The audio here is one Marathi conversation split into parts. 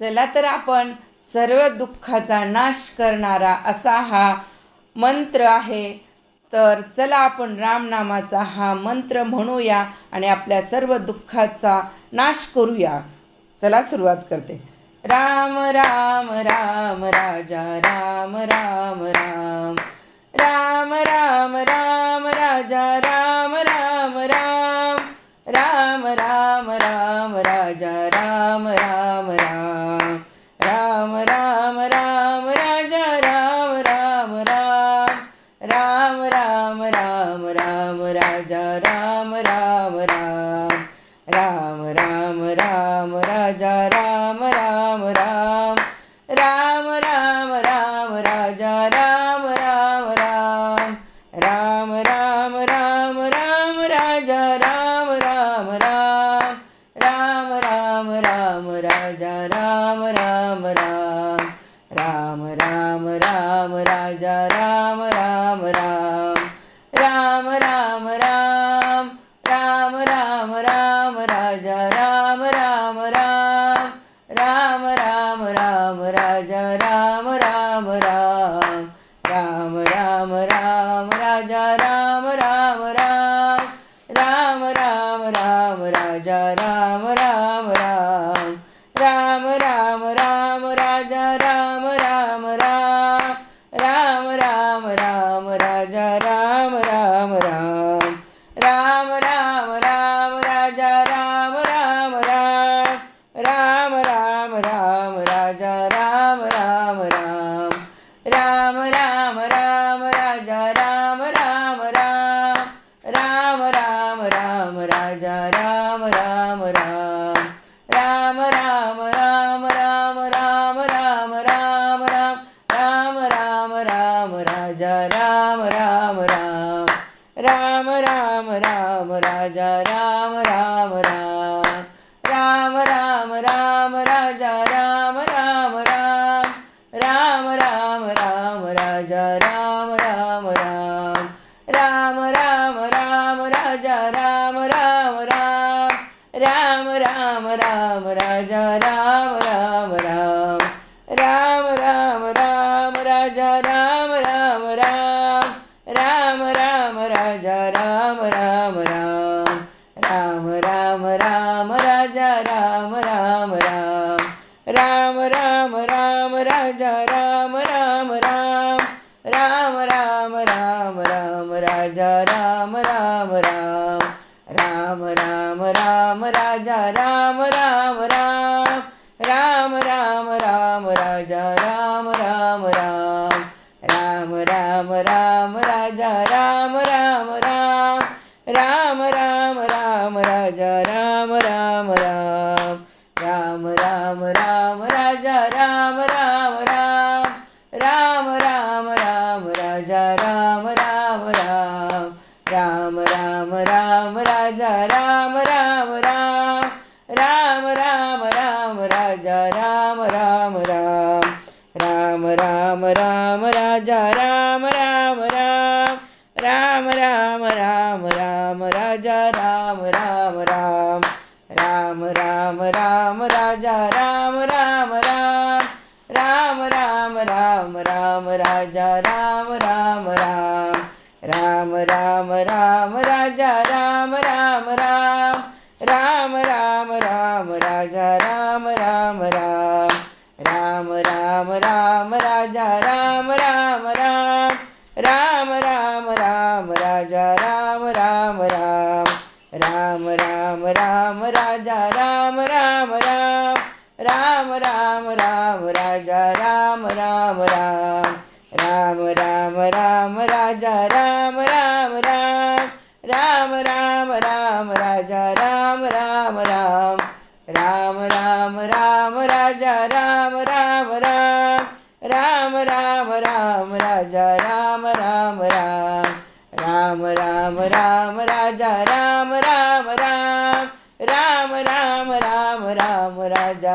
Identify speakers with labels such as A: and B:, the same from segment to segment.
A: चला तर आपण सर्व दुःखाचा नाश करणारा असा हा मंत्र आहे. तर चला आपण रामनामाचा हा मंत्र म्हणूया आणि आपल्या सर्व दुःखाचा नाश करूया. चला सुरुवात करते. राम राम राम राजा राम राम राम राम राम राम राम राजा राम राम राम राम राम राम राजा राम राम राम राम राम राम राजा राम राम राम राम राम राम राजा राम राम राम राम राम राम राम राम राम राजा राम राम राम राम राम राजा राम राम राम राम राम राम राजा राम राम राम राम राम राम राजा राम राम राम राम राम राम राम राजा राम राम राम राजा राम राम राम राम राम राम राजा राम राम राम राम राम राम राजा राम राम राम राम राम राम राजा राम राम राम राजा राम राम राम राम राम राम राम राजा राम राम राम राम राम राम राजा राम राम राम राम राम राम राजा राम राम राम राम राम राम राजा રામ રાજા રામ રામ રામ રામ રામ રામ રાજા રામ રામ રામ રામ રામ રામ રાજા રામ રામ રામ રામ રામ રામ રાજા રામ રામ રામ રામ રામ રામ રાજા રામ રામ રામ રામ રામ રાજા રામ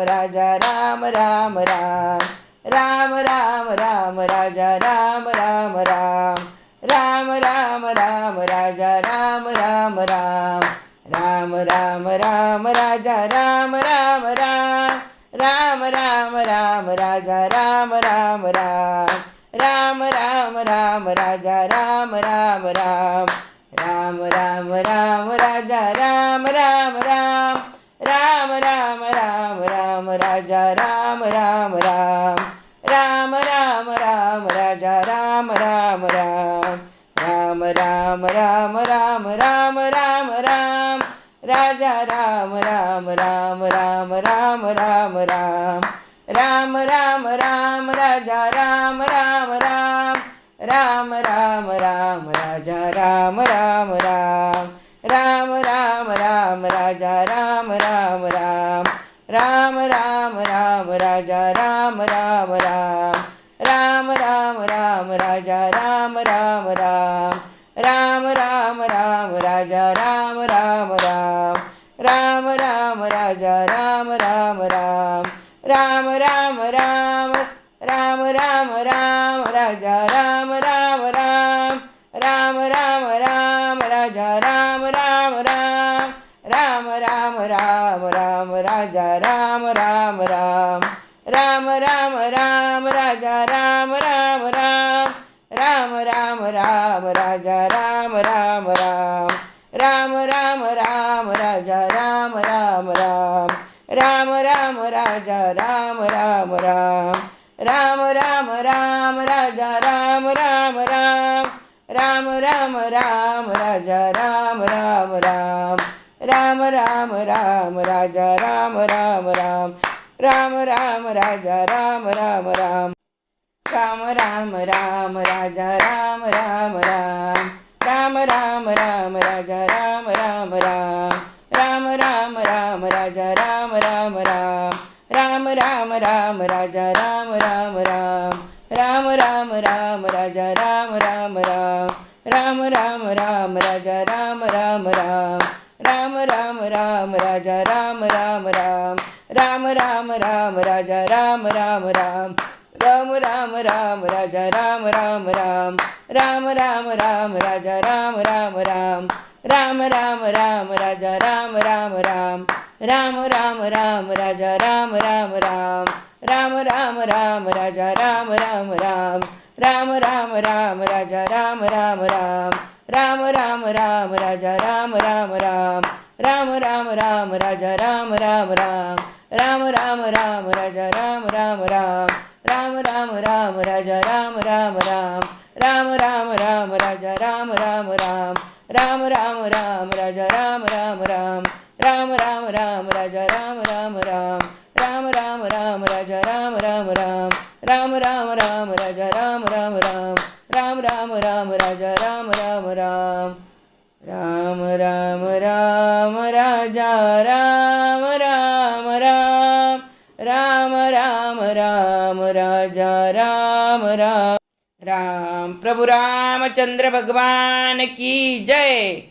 A: राम राजा राम राम राम राम राम राम राजा राम राम राम राम राम राम राजा राम राम राम राम राम राम राजा राम राम राम राम राम राम राजा राम राम राम राम राम राम राजा राम राम राम राम राम राम राजा राम राम राम राम राम राम राम राजा राम राम राम राम राम राम राजा राम राम राम राम राम राम राम राम राम राम राजा राम राम राम राम राम राम राम राम राम राम राजा राम राम राम राम राम राम राजा राम राम राम राजा राम राम राम राम राम राम राजा राम राम राम राम राम राजा राम राम राम राम राम राम राम राम राम राजा राम राम राम राम राम राम राजा राम राम राम राम राम राम राम राजा राम राम राम राम राम राम राजा राम राम राम राम राम राम राजा राम राम राम राम राम राम राजा राम राम राम राम राम राजा राम राम राम राम राम राम राजा राम राम राम राम राम राम राजा राम राम राम राम राम राम राजा राम राम राम राम राम राजा राम राम राम राम राम राम राजा राम राम राम राम राम राम राजा राम राम राम राम राम राम राजा राम राम राम राम राम राम राजा राम राम राम राम राम राम राजा राम राम राम राम राम राम राजा राम राम राम राम राम राम राजा राम राम राम राम राम राम राजा राम राम राम राम राम राम राजा राम राम राम राम राम राम राजा राम राम राम राम राम राम राजा राम राम राम राम राम राम राजा राम राम राम राम राम राम राजा राम राम राम राम राम राम राजा राम राम राम राम राम राम राजा राम राम राम राम राम राम राजा राम राम राम राम राम राम राजा राम राम राम राम राम राजा राम राम राम राम राम राम राजा राम राम राम राम राम राम राजा राम राम राम राम राम राम राजा राम राम राम राम राम राम राजा राम राम राम राम राम राम राजा राम राम राम राम राम राम राजा राम राम राम राम राम राम राम प्रभु रामचंद्र भगवान की जय।